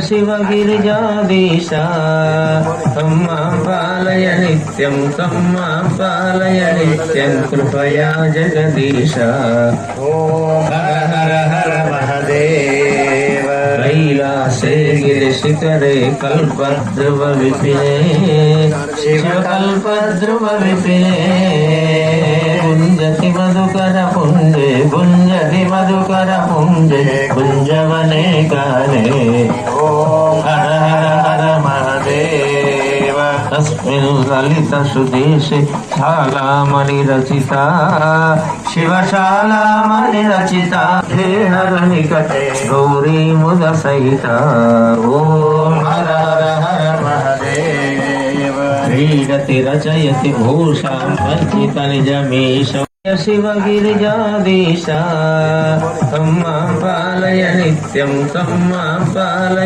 శివగిరిజాదీశ. తమ్మా పాలయ నిత్యం తమ్మా పాలయ నిత్యం కృపయా జగదీశ. హర హర హర మహదేవ. కైలాసే గిరిశిఖరే కల్పద్రువ విపినే శివ కల్పద్రువ విపినే గుంజతి మధుకర పుంజే గుంజతి మధుకర పుంజే గుంజవనే కానే. तस्मिल्लित सुदेशे शालामणिरचिता शिवशालामणिरचिता हेणनिकटे गौरीमुदसहिता ॐ हर हर हर महदेव। क्रीडति रचयति भूषां वञ्चितनिजमीश शिवगिरिजाधीशा तं माँ पालय नित्यं तं माँ पालय